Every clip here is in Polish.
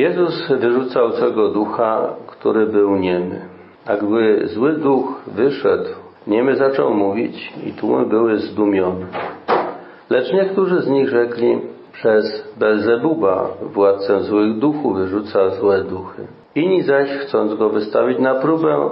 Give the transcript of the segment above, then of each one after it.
Jezus wyrzucał złego ducha, który był niemy. A gdy zły duch wyszedł, niemy zaczął mówić i tłumy były zdumione. Lecz niektórzy z nich rzekli, przez Belzebuba, władcę złych duchów, wyrzuca złe duchy. Inni zaś, chcąc go wystawić na próbę,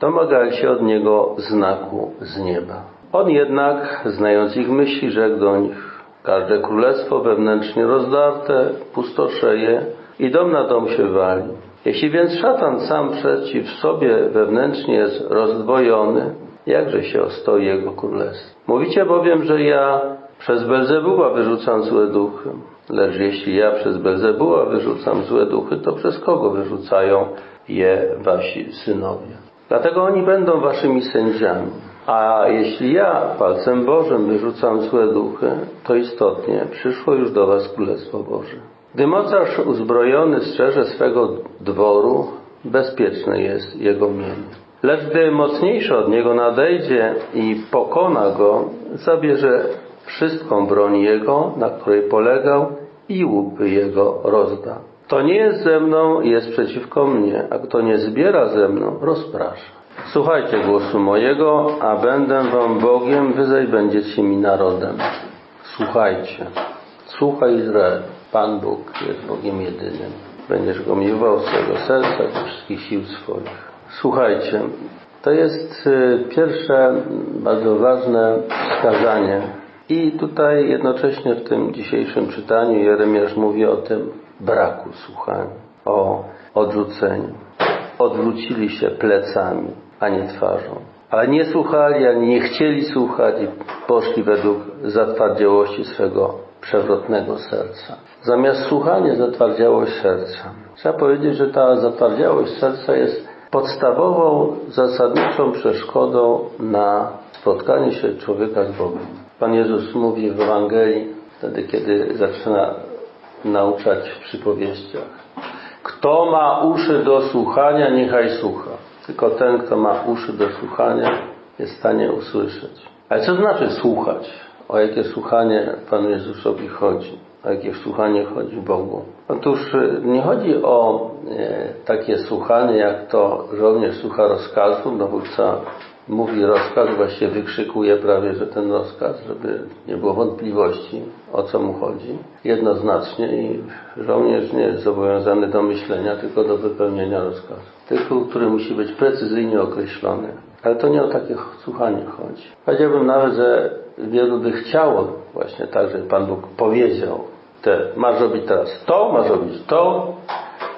domagali się od niego znaku z nieba. On jednak, znając ich myśli, rzekł do nich, każde królestwo wewnętrznie rozdarte pustoszeje i dom na dom się wali. Jeśli więc szatan sam przeciw sobie wewnętrznie jest rozdwojony, jakże się ostoi jego królestwo? Mówicie bowiem, że ja przez Belzebuba wyrzucam złe duchy. Lecz jeśli ja przez Belzebuba wyrzucam złe duchy, to przez kogo wyrzucają je wasi synowie? Dlatego oni będą waszymi sędziami. A jeśli ja palcem Bożym wyrzucam złe duchy, to istotnie przyszło już do was Królestwo Boże. Gdy mocarz uzbrojony strzeże swego dworu, bezpieczne jest jego mienie. Lecz gdy mocniejszy od niego nadejdzie i pokona go, zabierze wszystką broń jego, na której polegał i łupy jego rozda. Kto nie jest ze mną, jest przeciwko mnie, a kto nie zbiera ze mną, rozprasza. Słuchajcie głosu mojego, a będę wam Bogiem, wy zaś będziecie mi narodem. Słuchajcie. Słuchaj Izrael. Pan Bóg jest Bogiem jedynym. Będziesz go miłował z swojego serca, ze wszystkich sił swoich. Słuchajcie. To jest y, pierwsze bardzo ważne wskazanie. I tutaj jednocześnie w tym dzisiejszym czytaniu Jeremiasz mówi o tym braku słuchania, o odrzuceniu. Odwrócili się plecami, a nie twarzą. Ale nie słuchali, ani nie chcieli słuchać i poszli według zatwardziałości swego przewrotnego serca. Zamiast słuchania zatwardziałość serca. Trzeba powiedzieć, że ta zatwardziałość serca jest podstawową, zasadniczą przeszkodą na spotkanie się człowieka z Bogiem. Pan Jezus mówi w Ewangelii, wtedy kiedy zaczyna nauczać w przypowieściach. Kto ma uszy do słuchania, niechaj słucha. Tylko ten, kto ma uszy do słuchania, jest w stanie usłyszeć. Ale co znaczy słuchać? O jakie słuchanie Panu Jezusowi chodzi? O jakie słuchanie chodzi Bogu? Otóż nie chodzi o e, takie słuchanie, jak to żołnierz słucha rozkazu, dowódca mówi rozkaz, właściwie wykrzykuje prawie, że ten rozkaz, żeby nie było wątpliwości, o co mu chodzi. Jednoznacznie i żołnierz nie jest zobowiązany do myślenia, tylko do wypełnienia rozkazu. Tylko, który musi być precyzyjnie określony. Ale to nie o takie słuchanie chodzi. Powiedziałbym nawet, że wielu by chciało właśnie tak, żeby Pan Bóg powiedział, te, masz robić teraz to, masz robić to,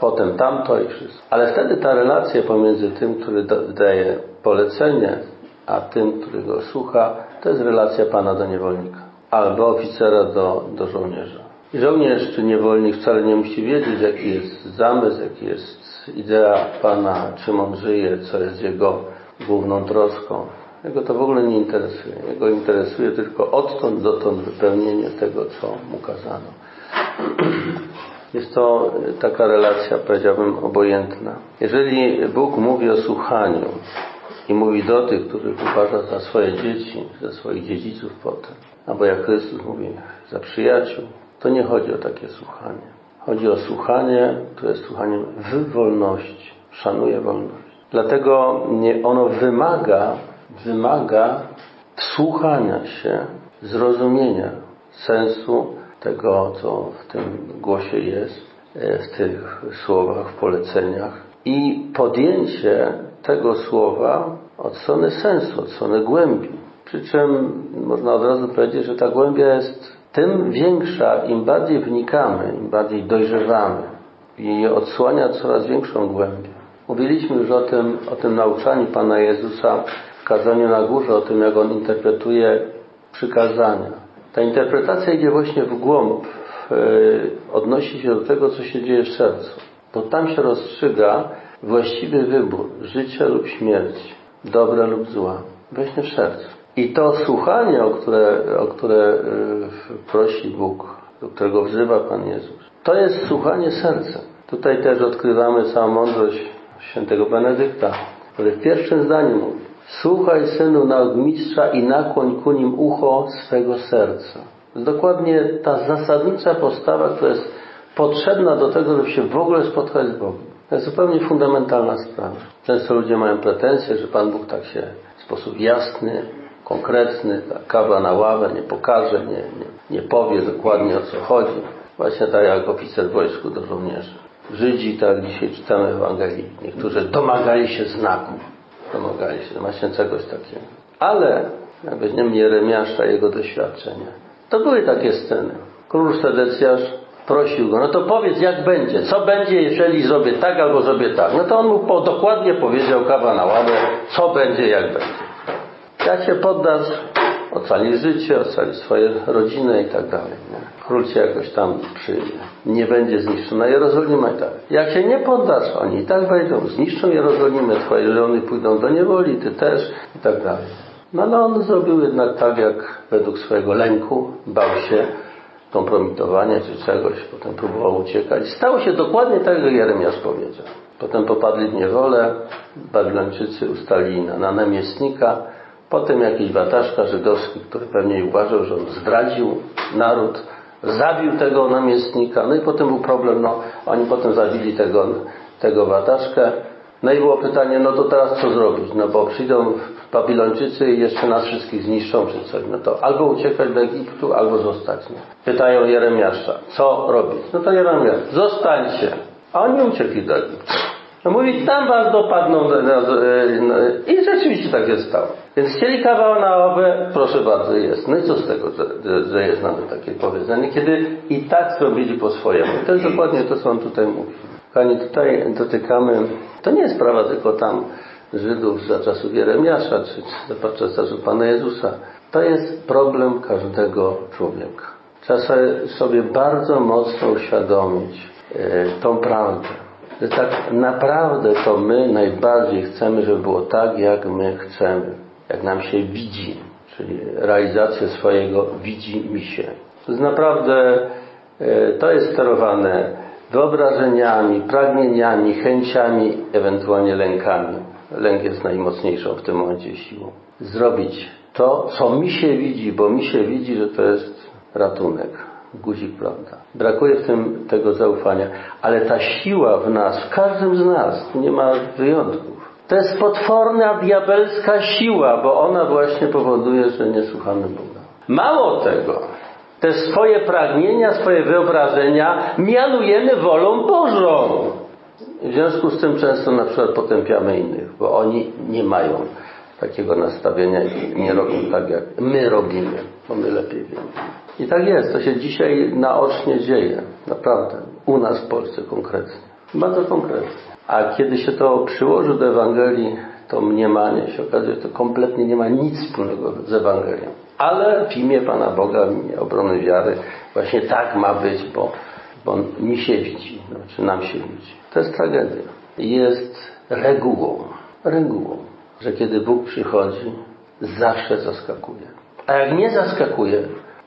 potem tamto i wszystko. Ale wtedy ta relacja pomiędzy tym, który daje polecenie, a tym, który go słucha, to jest relacja Pana do niewolnika. Albo oficera do, do żołnierza. Żołnierz czy niewolnik wcale nie musi wiedzieć, jaki jest zamysł, jaki jest idea Pana, czym on żyje, co jest jego główną troską. Jego to w ogóle nie interesuje. Jego interesuje tylko odtąd dotąd wypełnienie tego, co mu kazano. Jest to taka relacja, powiedziałbym, obojętna. Jeżeli Bóg mówi o słuchaniu i mówi do tych, których uważa za swoje dzieci, za swoich dziedziców potem, albo jak Chrystus mówi, za przyjaciół, to nie chodzi o takie słuchanie. Chodzi o słuchanie, które jest słuchaniem w wolności. Szanuje wolność. Dlatego ono wymaga, wymaga wsłuchania się, zrozumienia sensu tego, co w tym głosie jest, e, w tych słowach, w poleceniach i podjęcie tego słowa od strony sensu, od strony głębi. Przy czym można od razu powiedzieć, że ta głębia jest tym większa, im bardziej wnikamy, im bardziej dojrzewamy i odsłania coraz większą głębię. Mówiliśmy już o tym, o tym nauczaniu Pana Jezusa w kazaniu na górze, o tym, jak On interpretuje przykazania. Ta interpretacja idzie właśnie w głąb, e, odnosi się do tego, co się dzieje w sercu. Bo tam się rozstrzyga właściwy wybór życia lub śmierci, dobra lub zła, właśnie w sercu. I to słuchanie, o które, o które e, prosi Bóg, do którego wzywa Pan Jezus, to jest słuchanie serca. Tutaj też odkrywamy całą mądrość świętego Benedykta, który w pierwszym zdaniu mówi Słuchaj, synu, mistrza i nakłoń ku nim ucho swego serca. Dokładnie ta zasadnicza postawa, która jest potrzebna do tego, żeby się w ogóle spotkać z Bogiem. To jest zupełnie fundamentalna sprawa. Często ludzie mają pretensje, że Pan Bóg tak się w sposób jasny, konkretny, tak kawa na ławę, nie pokaże, nie, nie, nie powie dokładnie o co chodzi. Właśnie tak jak oficer w wojsku do żołnierzy. Żydzi, tak dzisiaj czytamy w Ewangelii, niektórzy domagali się znaków. Domagali się właśnie czegoś takiego. Ale jak weźmiemy Jeremiasza jego doświadczenia, to były takie sceny. Król Sedecjasz prosił go, no to powiedz jak będzie, co będzie, jeżeli zrobię tak albo zrobię tak. No to on mu po, dokładnie powiedział kawa na ławę, co będzie, jak będzie. Jak się poddasz, ocali życie, ocali swoje rodziny i tak dalej. Nie? Król cię jakoś tam przyjmie. Nie będzie zniszczona Jerozolima i tak. Jak się nie poddasz, oni i tak wejdą, zniszczą Jerozolimę, twoje żony pójdą do niewoli, ty też i tak dalej. No ale on zrobił jednak tak, jak według swojego lęku, bał się kompromitowania czy czegoś, potem próbował uciekać. Stało się dokładnie tak, jak Jeremiasz powiedział. Potem popadli w niewolę, Babilończycy ustalili na, na namiestnika, potem jakiś wataszka żydowski, który pewnie uważał, że on zdradził naród, zabił tego namiestnika, no i potem był problem, no oni potem zabili tego, tego wataszkę, no i było pytanie, no to teraz co zrobić? No bo przyjdą Babilończycy jeszcze nas wszystkich zniszczą czy coś. No to albo uciekać do Egiptu, albo zostać. Nie? Pytają Jeremiasza, co robić? No to Jeremiasz, zostańcie. A oni uciekli do Egiptu. No mówi, tam was dopadną. no, no, no, I rzeczywiście tak się stało. Więc chcieli kawał na obę, proszę bardzo, jest. No i co z tego, że, że jest nawet takie powiedzenie, kiedy i tak zrobili po swojemu. To jest dokładnie to, co on tutaj mówi. Kochani, tutaj dotykamy, to nie jest sprawa tylko tam Żydów za czasów Jeremiasza, czy za czasów Pana Jezusa. To jest problem każdego człowieka. Trzeba sobie bardzo mocno uświadomić e, tą prawdę, że tak naprawdę to my najbardziej chcemy, żeby było tak, jak my chcemy, jak nam się widzi, czyli realizację swojego widzi mi się. To jest naprawdę, e, to jest sterowane wyobrażeniami, pragnieniami, chęciami, ewentualnie lękami. Lęk jest najmocniejszą w tym momencie siłą. Zrobić to, co mi się widzi, bo mi się widzi, że to jest ratunek, guzik, prawda. Brakuje w tym tego zaufania, ale ta siła w nas, w każdym z nas, nie ma wyjątków. To jest potworna, diabelska siła, bo ona właśnie powoduje, że nie słuchamy Boga. Mało tego, te swoje pragnienia, swoje wyobrażenia mianujemy wolą Bożą. W związku z tym często na przykład potępiamy innych, bo oni nie mają takiego nastawienia i nie robią tak, jak my robimy, bo my lepiej wiemy. I tak jest, to się dzisiaj naocznie dzieje, naprawdę, u nas w Polsce konkretnie. Bardzo konkretnie. A kiedy się to przyłoży do Ewangelii, to mniemanie się okazuje, że to kompletnie nie ma nic wspólnego z Ewangelią. Ale w imię Pana Boga, w imię obrony wiary, właśnie tak ma być, bo, bo mi się widzi, no, czy nam się widzi. To jest tragedia. Jest regułą, regułą, że kiedy Bóg przychodzi, zawsze zaskakuje. A jak nie zaskakuje,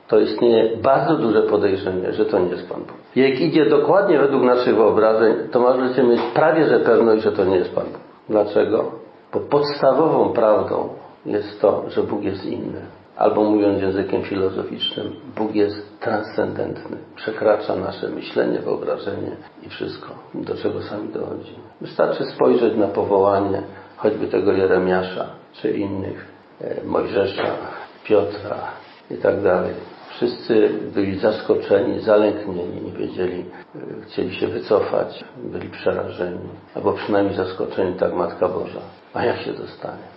to istnieje bardzo duże podejrzenie, że to nie jest Pan Bóg. Jak idzie dokładnie według naszych wyobrażeń, to możecie mieć prawie że pewność, że to nie jest Pan Bóg. Dlaczego? Bo podstawową prawdą jest to, że Bóg jest inny. Albo mówiąc językiem filozoficznym, Bóg jest transcendentny. Przekracza nasze myślenie, wyobrażenie i wszystko, do czego sami dochodzimy. Wystarczy spojrzeć na powołanie choćby tego Jeremiasza, czy innych, e, Mojżesza, Piotra i tak dalej. Wszyscy byli zaskoczeni, zalęknieni, nie wiedzieli, e, chcieli się wycofać, byli przerażeni, albo przynajmniej zaskoczeni, tak Matka Boża. A jak się to stanie?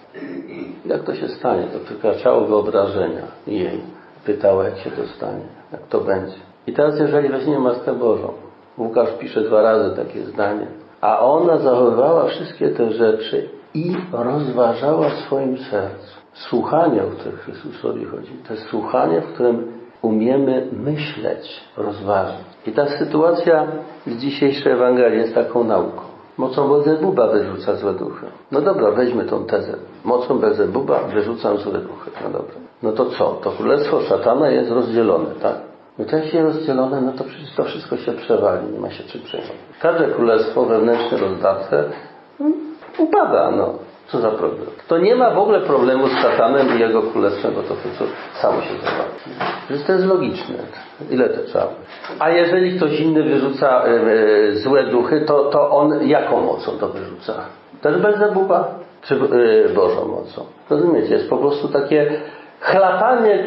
Jak to się stanie? To przekraczało wyobrażenia jej. Pytała, jak się to stanie, jak to będzie. I teraz, jeżeli weźmiemy Matkę Bożą, Łukasz pisze dwa razy takie zdanie, a ona zachowywała wszystkie te rzeczy i rozważała w swoim sercu. Słuchanie, o które Chrystusowi chodzi, to jest słuchanie, w którym umiemy myśleć, rozważać. I ta sytuacja z dzisiejszej Ewangelii jest taką nauką. Mocą Belzebuba wyrzuca złe duchy. No dobra, weźmy tą tezę. Mocą Belzebuba wyrzucam złe duchy. No dobra. No to co? To królestwo szatana jest rozdzielone, tak? No to jak się rozdzielone, no to przecież to wszystko się przewali, nie ma się czym przejmować. Każde królestwo wewnętrzne rozdarte no, upada, no. Co za problem? To nie ma w ogóle problemu z szatanem i jego królestwem, bo to wszystko samo się załatwi. Że to jest logiczne. Ile to trzeba? A jeżeli ktoś inny wyrzuca e, e, złe duchy, to, to on jaką mocą to wyrzuca? Też Belzebuba? Czy e, Bożą mocą? Rozumiecie? Jest po prostu takie chlapanie,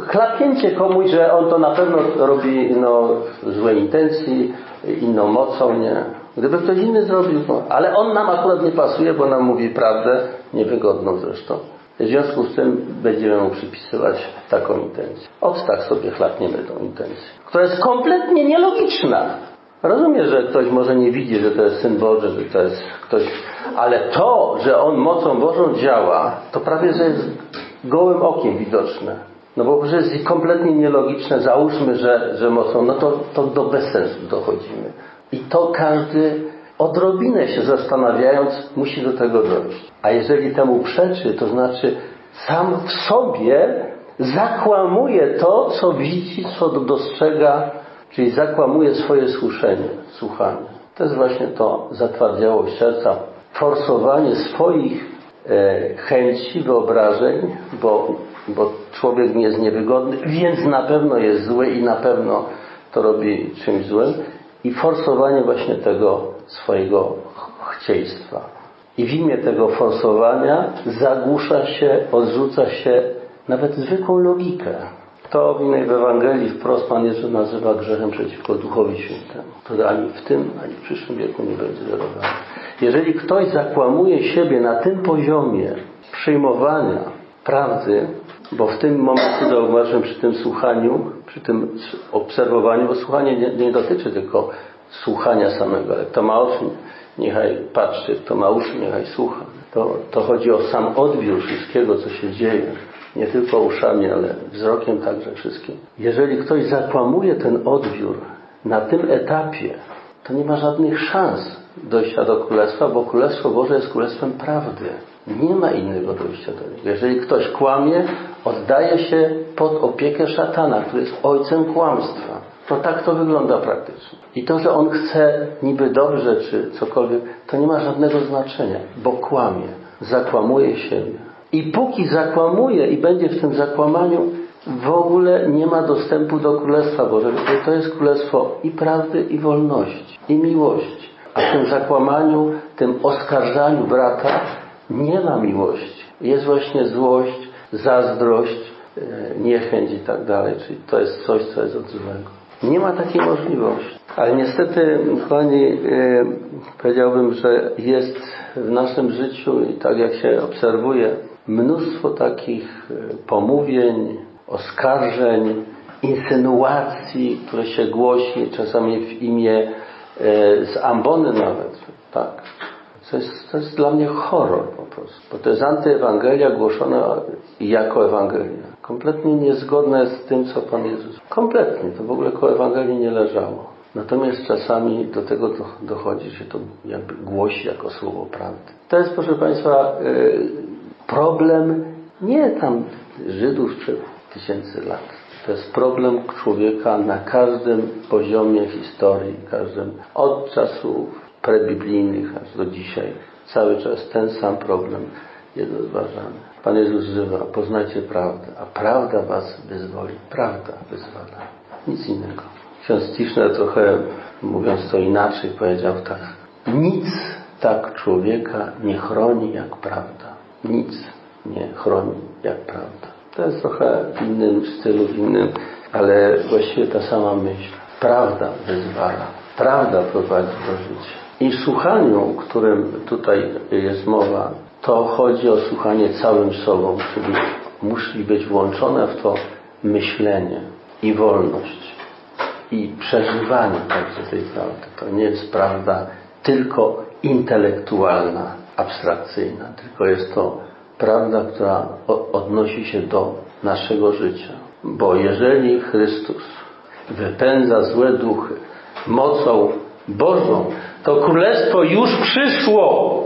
chlapięcie komuś, że on to na pewno robi no, w złej intencji, inną mocą, nie? Gdyby ktoś inny zrobił, no, ale on nam akurat nie pasuje, bo nam mówi prawdę, niewygodną zresztą. W związku z tym będziemy mu przypisywać taką intencję. Od tak sobie chlapniemy tą intencję, która jest kompletnie nielogiczna. Rozumiem, że ktoś może nie widzi, że to jest Syn Boży, że to jest ktoś, ale to, że On mocą Bożą działa, to prawie że jest gołym okiem widoczne. No bo że jest kompletnie nielogiczne, załóżmy, że, że mocą, no to, to do bezsensu dochodzimy. I to każdy odrobinę się zastanawiając musi do tego dojść. A jeżeli temu przeczy, to znaczy sam w sobie zakłamuje to, co widzi, co dostrzega, czyli zakłamuje swoje słyszenie, słuchanie. To jest właśnie to zatwardziałość serca, forsowanie swoich e, chęci, wyobrażeń, bo, bo człowiek nie jest niewygodny, więc na pewno jest zły i na pewno to robi czymś złym i forsowanie właśnie tego swojego chcieństwa. I w imię tego forsowania zagłusza się, odrzuca się nawet zwykłą logikę. To w innej Ewangelii wprost Pan Jezus nazywa grzechem przeciwko Duchowi Świętemu, który ani w tym, ani w przyszłym wieku nie będzie darowany. Jeżeli ktoś zakłamuje siebie na tym poziomie przyjmowania prawdy, bo w tym momencie zauważyłem przy tym słuchaniu, przy tym obserwowaniu, bo słuchanie nie, nie dotyczy tylko słuchania samego, ma oczy, niechaj patrzy, kto ma uszy, niechaj słucha. To, to chodzi o sam odbiór wszystkiego, co się dzieje. Nie tylko uszami, ale wzrokiem także wszystkim. Jeżeli ktoś zakłamuje ten odbiór na tym etapie, to nie ma żadnych szans dojścia do Królestwa, bo Królestwo Boże jest Królestwem prawdy. Nie ma innego dojścia do niego. Jeżeli ktoś kłamie, oddaje się pod opiekę szatana, który jest ojcem kłamstwa. To tak to wygląda praktycznie. I to, że on chce niby dobrze czy cokolwiek, to nie ma żadnego znaczenia, bo kłamie, zakłamuje siebie. I póki zakłamuje i będzie w tym zakłamaniu, w ogóle nie ma dostępu do Królestwa Bożego. To jest Królestwo i prawdy, i wolności, i miłości. A w tym zakłamaniu, tym oskarżaniu brata nie ma miłości. Jest właśnie złość, zazdrość, e, niechęć i tak dalej. Czyli to jest coś, co jest od złego. Nie ma takiej możliwości. Ale niestety, kochani, e, powiedziałbym, że jest w naszym życiu i tak jak się obserwuje, mnóstwo takich e, pomówień, oskarżeń, insynuacji, które się głosi, czasami w imię z ambony nawet, tak. To jest, to jest dla mnie horror po prostu. Bo to jest antyewangelia głoszona jako Ewangelia. Kompletnie niezgodne z tym, co Pan Jezus. Kompletnie. To w ogóle koło Ewangelii nie leżało. Natomiast czasami do tego dochodzi, że to jakby głosi jako słowo prawdy. To jest, proszę Państwa, y, problem nie tam Żydów sprzed tysięcy lat. To jest problem człowieka na każdym poziomie historii, każdym od czasów prebiblijnych aż do dzisiaj. Cały czas ten sam problem jest rozważany. Pan Jezus wzywa, poznajcie prawdę, a prawda was wyzwoli. Prawda wyzwala. Nic innego. Ksiądz Tischner trochę, mówiąc to inaczej, powiedział tak. Nic tak człowieka nie chroni jak prawda. Nic nie chroni jak prawda. To jest trochę w innym stylu, w innym, ale właściwie ta sama myśl. Prawda wyzwala. Prawda prowadzi do życia. I słuchaniu, o którym tutaj jest mowa, to chodzi o słuchanie całym sobą, czyli musi być włączone w to myślenie i wolność i przeżywanie także tej prawdy. To nie jest prawda tylko intelektualna, abstrakcyjna, tylko jest to prawda, która odnosi się do naszego życia. Bo jeżeli Chrystus wypędza złe duchy mocą Bożą, to królestwo już przyszło.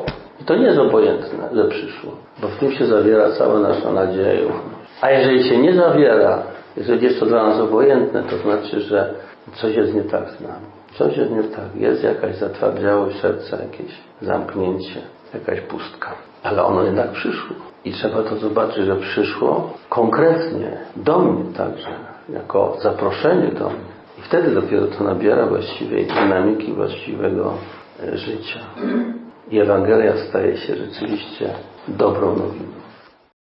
To nie jest obojętne, że przyszło, bo w tym się zawiera cała nasza nadzieja. A jeżeli się nie zawiera, jeżeli jest to dla nas obojętne, to znaczy, że coś jest nie tak z nami. Coś jest nie tak. Jest jakaś zatwardziałość serca, jakieś zamknięcie. jakaś pustka. Ale ono jednak przyszło. I trzeba to zobaczyć, że przyszło konkretnie do mnie także, jako zaproszenie do mnie. I wtedy dopiero to nabiera właściwej dynamiki, właściwego e, życia. I Ewangelia staje się rzeczywiście dobrą nowiną.